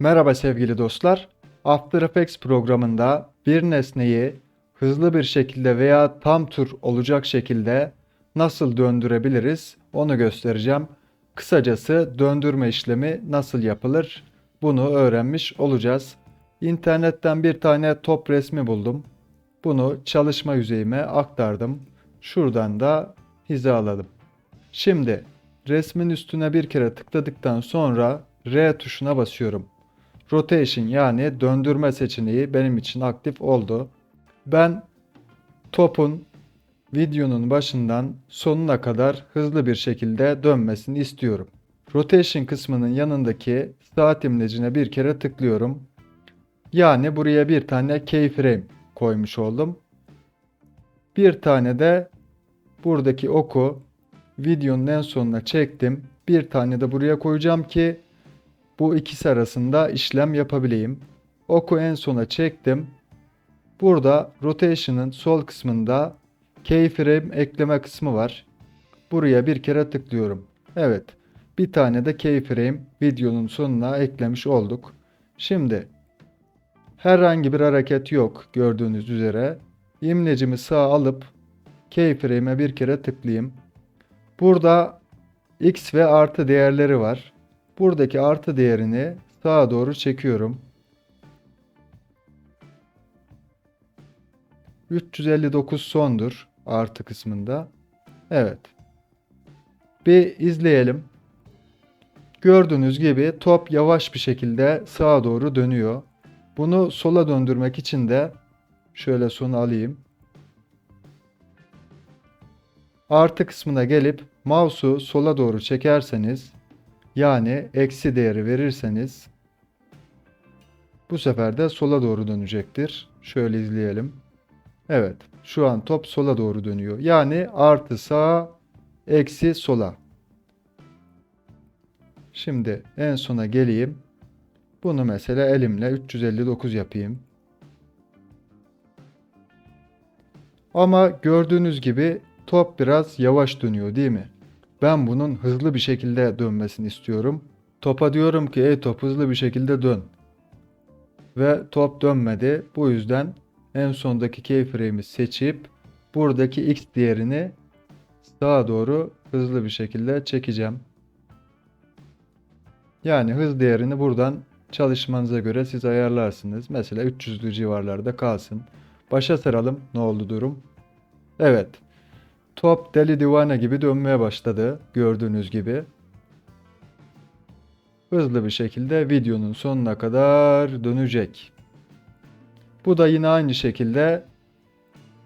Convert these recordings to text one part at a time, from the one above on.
Merhaba sevgili dostlar. After Effects programında bir nesneyi hızlı bir şekilde veya tam tur olacak şekilde nasıl döndürebiliriz onu göstereceğim. Kısacası döndürme işlemi nasıl yapılır bunu öğrenmiş olacağız. İnternetten bir tane top resmi buldum. Bunu çalışma yüzeyime aktardım. Şuradan da hizaladım. Şimdi resmin üstüne bir kere tıkladıktan sonra R tuşuna basıyorum. Rotation yani döndürme seçeneği benim için aktif oldu. Ben topun videonun başından sonuna kadar hızlı bir şekilde dönmesini istiyorum. Rotation kısmının yanındaki saat imlecine bir kere tıklıyorum. Yani buraya bir tane keyframe koymuş oldum. Bir tane de buradaki oku videonun en sonuna çektim. Bir tane de buraya koyacağım ki bu ikisi arasında işlem yapabileyim. Oku en sona çektim. Burada rotation'ın sol kısmında keyframe ekleme kısmı var. Buraya bir kere tıklıyorum. Evet. Bir tane de keyframe videonun sonuna eklemiş olduk. Şimdi herhangi bir hareket yok gördüğünüz üzere. İmlecimi sağa alıp keyframe'e bir kere tıklayayım. Burada x ve artı değerleri var. Buradaki artı değerini sağa doğru çekiyorum. 359 sondur artı kısmında. Evet. Bir izleyelim. Gördüğünüz gibi top yavaş bir şekilde sağa doğru dönüyor. Bunu sola döndürmek için de şöyle sonu alayım. Artı kısmına gelip mouse'u sola doğru çekerseniz yani eksi değeri verirseniz bu sefer de sola doğru dönecektir. Şöyle izleyelim. Evet şu an top sola doğru dönüyor. Yani artı sağa eksi sola. Şimdi en sona geleyim. Bunu mesela elimle 359 yapayım. Ama gördüğünüz gibi top biraz yavaş dönüyor değil mi? Ben bunun hızlı bir şekilde dönmesini istiyorum. Topa diyorum ki ey top hızlı bir şekilde dön. Ve top dönmedi. Bu yüzden en sondaki keyframe'i seçip buradaki x değerini sağa doğru hızlı bir şekilde çekeceğim. Yani hız değerini buradan çalışmanıza göre siz ayarlarsınız. Mesela 300'lü civarlarda kalsın. Başa saralım. Ne oldu durum? Evet. Top deli divane gibi dönmeye başladı. Gördüğünüz gibi. Hızlı bir şekilde videonun sonuna kadar dönecek. Bu da yine aynı şekilde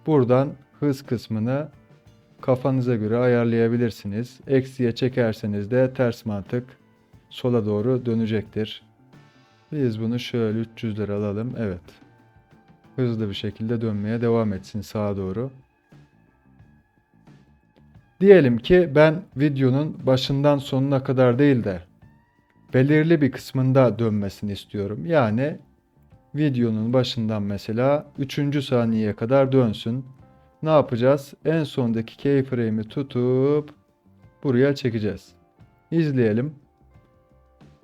buradan hız kısmını kafanıza göre ayarlayabilirsiniz. Eksiye çekerseniz de ters mantık sola doğru dönecektir. Biz bunu şöyle 300 lira alalım. Evet. Hızlı bir şekilde dönmeye devam etsin sağa doğru. Diyelim ki ben videonun başından sonuna kadar değil de belirli bir kısmında dönmesini istiyorum. Yani videonun başından mesela 3. saniyeye kadar dönsün. Ne yapacağız? En sondaki keyframe'i tutup buraya çekeceğiz. İzleyelim.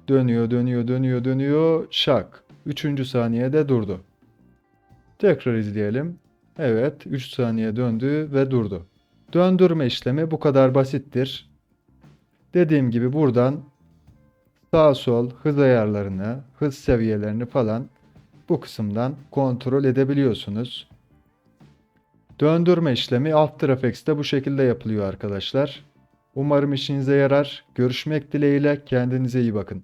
Dönüyor, dönüyor, dönüyor, dönüyor. Şak. 3. saniyede durdu. Tekrar izleyelim. Evet, 3 saniye döndü ve durdu. Döndürme işlemi bu kadar basittir. Dediğim gibi buradan sağ sol hız ayarlarını, hız seviyelerini falan bu kısımdan kontrol edebiliyorsunuz. Döndürme işlemi After Effects'te bu şekilde yapılıyor arkadaşlar. Umarım işinize yarar. Görüşmek dileğiyle kendinize iyi bakın.